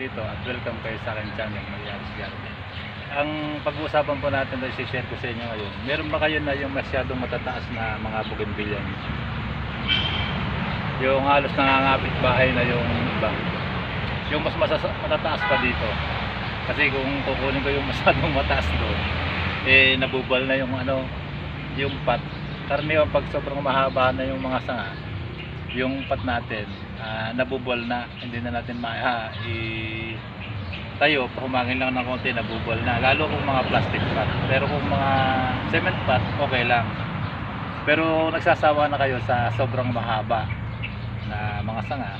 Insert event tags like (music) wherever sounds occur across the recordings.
dito at welcome kayo sa akin channel Marianas Garden. Ang pag-uusapan po natin na i-share ko sa inyo ngayon, meron ba kayo na yung masyadong matataas na mga bougainvillea? Yung halos nangangapit bahay na yung iba. Yung mas matataas pa dito. Kasi kung kukunin ko yung (laughs) masyadong mataas doon, eh nabubal na yung ano, yung pat. Karaniwan pag sobrang mahaba na yung mga sanga, yung pat natin, ah, nabubol na, hindi na natin ma ah, i tayo, pahumangin lang ng konti, nabubol na. Lalo kung mga plastic pot. Pero kung mga cement pot, okay lang. Pero nagsasawa na kayo sa sobrang mahaba na mga sanga,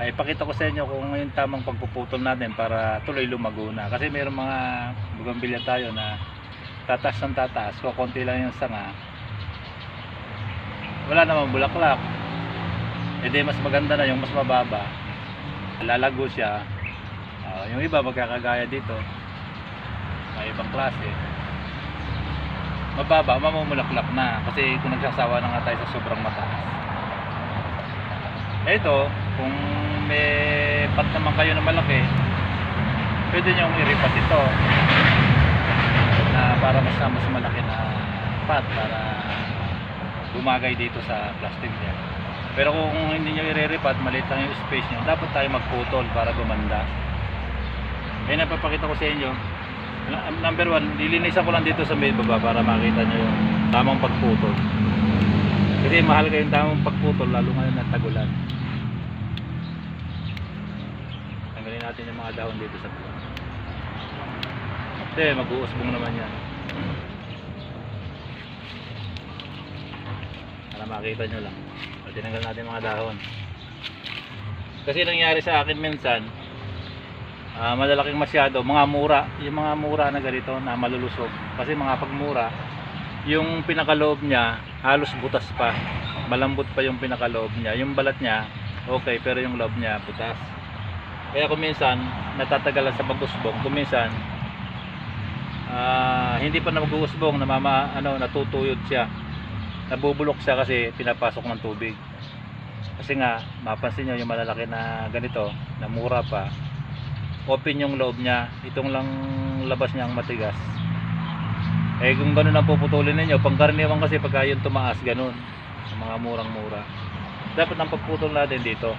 ay pakita ko sa inyo kung yung tamang pagpuputol natin para tuloy lumago na. Kasi mayroong mga bugambilya tayo na tataas ng tataas, kung konti lang yung sanga, wala namang bulaklak. E di mas maganda na yung mas mababa. Lalago siya. Ah, yung iba magkakagaya dito. May ibang klase. Mababa, mamumulaklak na. Kasi kung nagsasawa na nga tayo sa sobrang mataas. Ito, kung may pat naman kayo na malaki, pwede nyo iripat ito. Na para mas mas malaki na pat para bumagay dito sa plastic niya. Pero kung hindi nyo ireripat, maliit lang yung space nyo, dapat tayo magputol para gumanda. Eh, napapakita ko sa inyo. Number one, lilinisan ko lang dito sa may baba para makita nyo yung tamang pagputol. Kasi mahal kayong tamang pagputol, lalo ngayon na tagulan. Tanggalin natin yung mga dahon dito sa baba. Hindi, mag-uusbong naman yan. Para makita nyo lang. O, tinanggal natin mga dahon. Kasi nangyari sa akin minsan, ah, malalaking masyado, mga mura, yung mga mura na ganito na malulusog. Kasi mga pagmura, yung pinakaloob niya, halos butas pa. Malambot pa yung pinakaloob niya. Yung balat niya, okay, pero yung loob niya, butas. Kaya kung minsan, natatagalan sa pag-usbong, kung minsan, ah, hindi pa na mag-uusbong, namama, ano, natutuyod siya nabubulok siya kasi pinapasok ng tubig. Kasi nga mapansin nyo yung malalaki na ganito na mura pa. Open yung loob niya. Itong lang labas niya ang matigas. Eh kung ganun ang puputulin ninyo pangkaraniwan kasi pagka yun tumaas ganun. Mga murang mura dapat ang pagputol natin dito.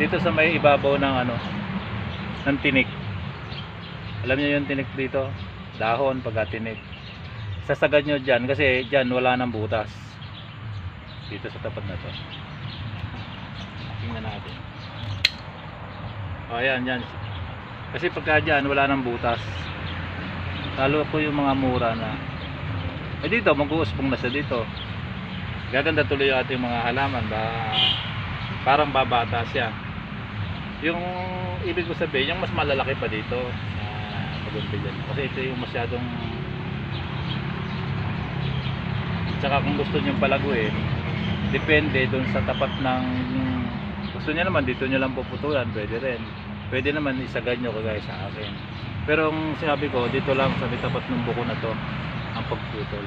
Dito sa may ibabaw ng ano ng tinik. Alam niyo yung tinik dito? Dahon pagka tinik sasagad nyo dyan kasi dyan wala nang butas. Dito sa tapat na to. Tingnan natin. O ayan yan kasi pagka dyan wala nang butas. Lalo po yung mga mura na. Eh dito mag-uuspong na siya dito. Gaganda tuloy yung ating mga halaman. Ba parang babata siya yung ibig ko sabihin yung mas malalaki pa dito sa pagumbilyan kasi ito yung masyadong Tsaka kung gusto nyo palaguin, depende doon sa tapat ng gusto niya naman dito nyo lang puputulan, pwede rin. Pwede naman isagad nyo kagaya sa akin. Pero ang sinabi ko, dito lang sa tapat ng buko na to ang pagputol.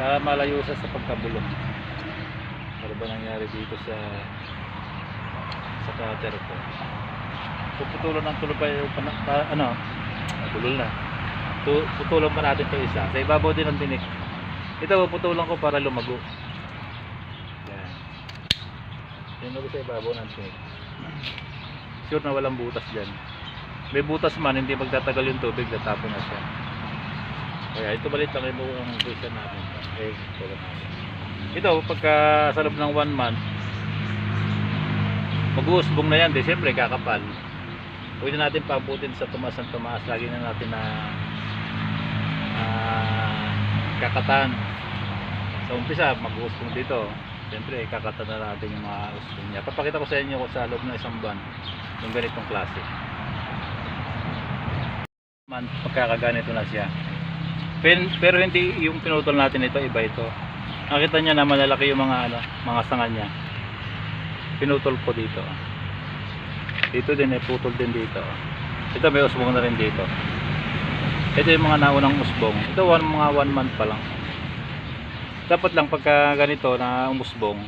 Para malayo siya sa pagkabulong. Ano ba nangyari dito sa sa cutter ko? Puputulan ng tulo pa yung ano, nabulol na. Tu- Putulan pa natin to isa. Sa ibabaw din ng tinik. Ito puputulan ko para lumago. Yan. Yan ako sa ibabaw ng tinik. Sure na walang butas dyan. May butas man, hindi magtatagal yung tubig, tatapon na siya. Kaya ito balit lang yung ang question natin. Eh, tulad. Ito, pagka sa loob ng one month, mag-uusbong na yan. Di, siyempre, kakapal. Pwede natin pabutin sa tumaas ng tumaas. Lagi na natin na ah, kakatan. Sa umpisa, mag-uusbong dito. Siyempre, kakatan na natin yung mga usbong niya. Papakita ko sa inyo sa loob ng isang buwan yung ganitong klase. Man, pagkakaganito na siya. Pen, pero hindi yung pinutol natin ito, iba ito. Nakita niya na malalaki yung mga ano, mga sanga niya. Pinutol ko dito. Dito din eh, putol din dito. Ito may usbong na rin dito. Ito yung mga naunang usbong. Ito one, mga one month pa lang. dapat lang pagka ganito na umusbong,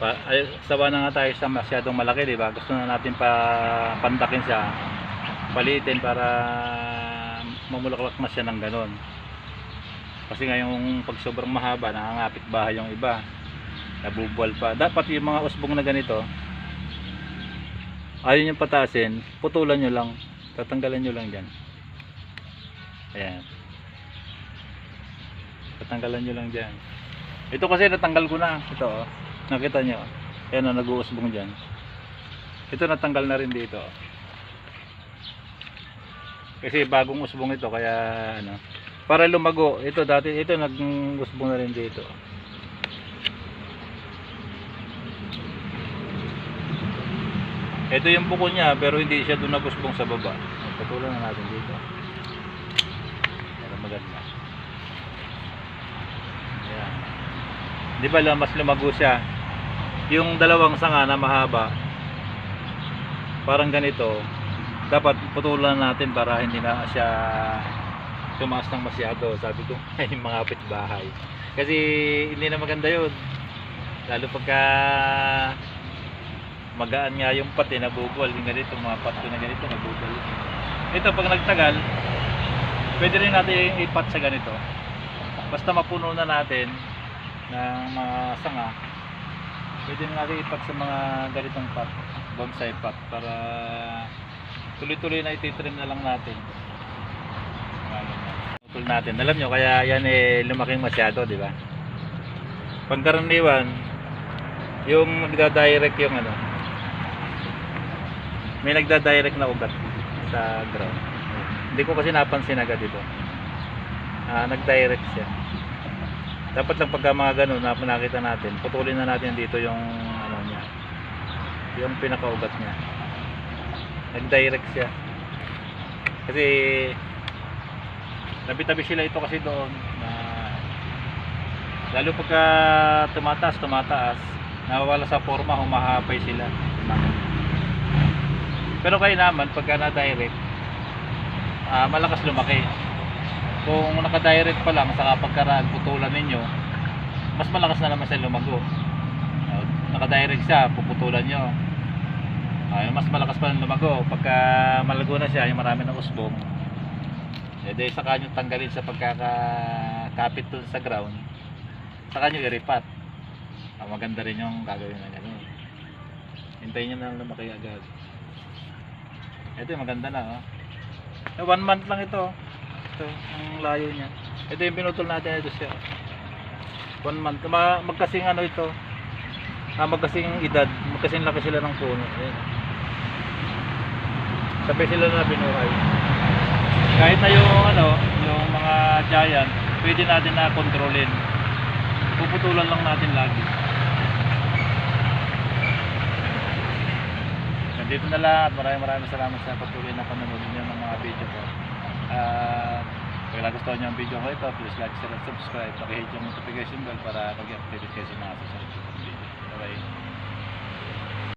pa, ay, sawa na nga tayo sa masyadong malaki, di ba? Gusto na natin pa pandakin siya, palitin para mamulaklak na siya ng ganon. Kasi nga yung pag sobrang mahaba, nakangapit bahay yung iba. Nabubuwal pa. Dapat yung mga usbong na ganito, ayaw nyo patasin, putulan nyo lang. Tatanggalan nyo lang dyan. Ayan. Tatanggalan nyo lang dyan. Ito kasi natanggal ko na. Ito oh. Nakita nyo. Ayan oh, nag-uusbong dyan. Ito natanggal na rin dito. Kasi bagong usbong ito kaya ano. Para lumago. Ito dati ito nag-usbong na rin dito. Ito yung buko niya pero hindi siya doon nagusbong sa baba. Patulan na natin dito. Maganda. Ayan. Di ba mas lumago siya? Yung dalawang sanga na mahaba, parang ganito, dapat putulan natin para hindi na siya tumaas ng masyado. Sabi ko, (laughs) ay mga bahay. Kasi hindi na maganda yun. Lalo pagka magaan nga yung pati nabubuwal yung ganito mga pat ko na ganito nabubuwal ito pag nagtagal pwede rin natin ipat sa ganito. Basta mapuno na natin ng mga sanga. Pwede rin natin ipat sa mga ganitong pot bonsai pot para tuloy-tuloy na ititrim na lang natin. Tutol natin. Alam nyo kaya yan eh lumaking masyado di ba? Pangkaraniwan yung nagda-direct yung ano may nagda-direct na ugat sa ground. Hindi ko kasi napansin agad ito. Ah, nag-direct siya. Dapat lang pagka mga ganun na nakita natin, putulin na natin dito yung ano niya. Yung pinakaugat niya. Nag-direct siya. Kasi tabi-tabi sila ito kasi doon na lalo pagka tumataas, tumataas, nawawala sa forma, humahapay sila. Pero kayo naman, pagka na-direct, ah, malakas lumaki. Kung naka-direct pa lang sa pagkaraan, putulan ninyo, mas malakas na naman siya lumago. Ah, naka-direct siya, puputulan nyo. Ah, mas malakas pa rin lumago. Pagka malago na siya, yung marami ng usbong, eh, dahil saka nyo tanggalin sa pagkakapit dun sa ground, saka nyo iripat. Ah, maganda rin yung gagawin na gano'n. Hintayin nyo na lang lumaki agad. Ito yung maganda na oh. Eh, One month lang ito. Ito, ang layo niya. Ito yung pinutol natin ito siya. One month. Ma magkasing ano ito. Ah, magkasing edad. Magkasing laki sila ng puno. Ayan. Sabay sila na binuhay. Kahit na yung ano, yung mga giant, pwede natin na kontrolin. Puputulan lang natin lagi. Dito na lang at maraming maraming salamat sa patuloy na panonood niyo ng mga video ko. At kung nagustuhan niyo ang video ko ito, please like, share, and subscribe. Pakihit yung notification bell para mag-update kayo sa mga susunod video. Bye-bye.